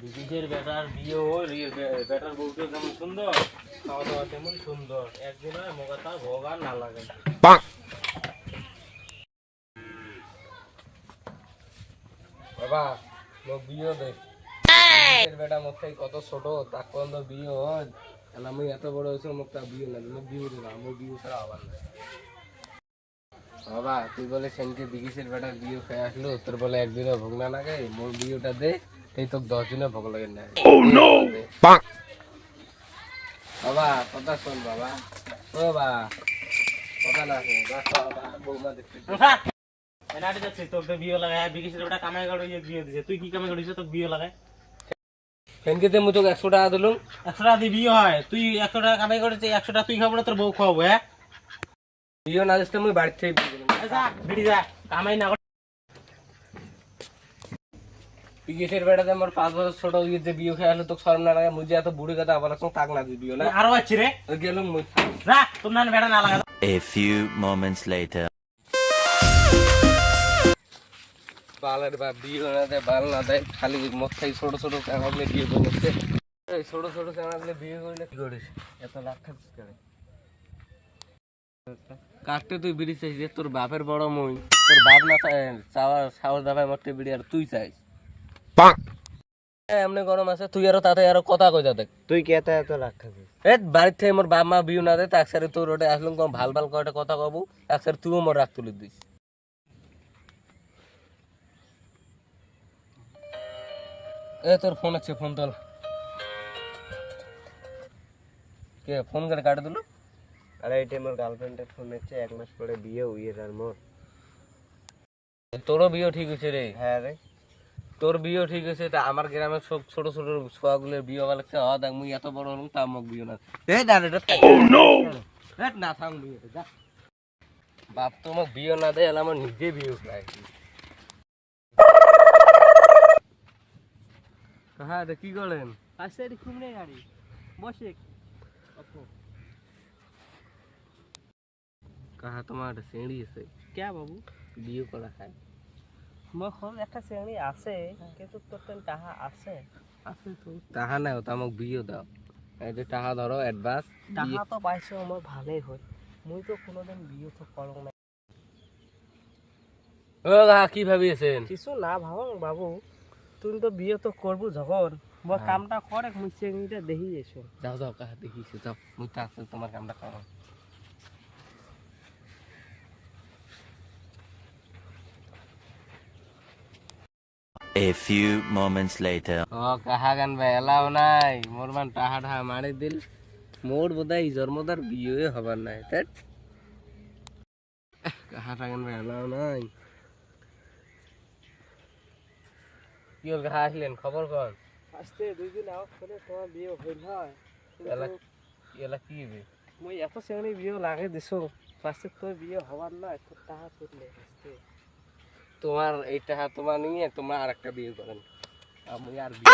ব্রিটিশের বেটার বিয়ে হল বেটার বউটা যেমন সুন্দর খাওয়া দাওয়া তেমন সুন্দর। একদিন হয় মোগা তার ভোগ আর না লাগে বাবা লোক বিয়ে দে। বেটা মুখ কত ছোট তার কোন তো বিয়ে হয় আর আমি এত বড় হয়েছে মুখ তা বিয়ে না মুখ বিয়ে দিলাম আমার বিয়ে ছাড়া আবার না। বাবা তুই বলে সেনকে বিগিসের বেটার বিয়ে খেয়ে আসলো তোর বলে একদিনও ভোগ না লাগে মোর বিয়েটা দে। এই তোর দশ দিনে ভোগ লাগে না। বাবা কথা শোন বাবা। ও বাবা কথা না শোন বৌমা দেখতে যাচ্ছে তোকে বিয়ে লাগায়। কামাই করে বিয়ে দিছে। তুই কি কামাই করিস তোকে বিয়ে লাগায়। সেনকে তে মুতক একশো টাকা দিলুম। একশো টাকা দিয়ে বিয়ে হয়। তুই একশো টাকা কামাই করেছিস একশো টাকা তুই খাব না তোর বউ খাওয়াবো হ্যাঁ? বিয়ে না দিস মুই বাড়ি থেকে বিয়ে দিলাম। যা ভিড়ি যা। কামাই না বেটাতে আমার পাঁচ বছর ছোট ইয়ে যে বিয়ে খেয়ে আসলো তো শরম না লাগে মুঝে এত বুড়ি কথা আবার সঙ্গে তাক না দিবি না আরও আছি রে। গেলুম মুই। তোর না বেটা না লাগা A few moments later. বালের বা বিয়ে না দেয় বাল না দেয় খালি মথাই ছোট ছোট কামাবলে বিয়ে করতে এই ছোট ছোট বিয়ে করলে কি করিস? এত লাখ খাচ্ছিস কেন? কাটতে তুই বিড়ি চাইছিস তোর বাপের বড় মই তোর বাপ না চায়- চাওয়া সাহস দাবায় মরতে বিড়ি আর তুই চাইস। এমনি গরম আছে তুই আরও তাতে আরও কথা কই দেখ। তুই কে এত এত লাখ খাবি? এ বাড়ির থেকে মোর বাপ মা বিউ না দেয় তাক সারে তোর ওটা আসলাম কম ভালো ভালো কয়টা কথা কব। সারে তুইও মোর রাগ তুলে দিস এ তোর ফোন আছে ফোন তোল। কে ফোন করে কাটে দিল? আরে এটা আমার গার্লফ্রেন্ডের ফোন হচ্ছে এক মাস পরে বিয়ে উইয়ের আর মোর তোরও বিয়ে ঠিক হয়েছে রে হ্যাঁ রে তোর বিয়ে ঠিক হয়েছে তা আমার গ্রামের সব ছোট ছোট ছোয়াগুলোর বিয়ে হওয়া লাগছে। হ দেখ মুই এত বড় হলাম তা মোক বিয়ে না। এই না রে হেট না থাম বিয়ে যা। বাপ তো মোক বিয়ে না দেয় আমার নিজে বিয়ে খায় হ্যাঁ রে কি করেন আসছে রে খুমনে গাড়ি। বসে। কাহা তোমার শ্রেণি আছে। কে বাবু? বিয়ে করা খায় একটা শ্রেণি আছে কিন্তু তোর টাহা আছে। আছে তো। তাহা নাই তা মোক বিয়ে দাও। এই যে ধরো অ্যাডভান্স টাহা তো পাইছো আমার ভালোই হয় মুই তো কোনোদিন বিয়ে তো করো না ও কাহা কি ভাবিয়েছেন কিছু না ভাবো বাবু তুমি তো বিয়ে তো করব যখন মোর কামটা করে মুই শ্রেণীটা দেখি এসো যাও যাও কাহা দেখিস যাও। মুই তো আছে তোমার কামটা করো A few moments later. ও কাহা গান ভাই এলাও নাই। মোর মান টাহা টাহা মারি দিল। মোর বোধহয় জন্মদার বিয়ে হবার নাই তাই কাহা টাগান ভাই এলাও নাই। কি হল কাহা আসলেন? খবর কর আজকে দুই দিন আওয়াজ করে তোমার বিয়ে হইল। হয় এলা এলা কি হবে মুই এত শ্রেণি বিয়ে লাগে দিছো। ফার্স্টে তোর বিয়ে হবার না তোর তোমার এই টাকা তোমার নিয়ে তোমার আর একটা বিয়ে করেন। আমি আর বিয়ে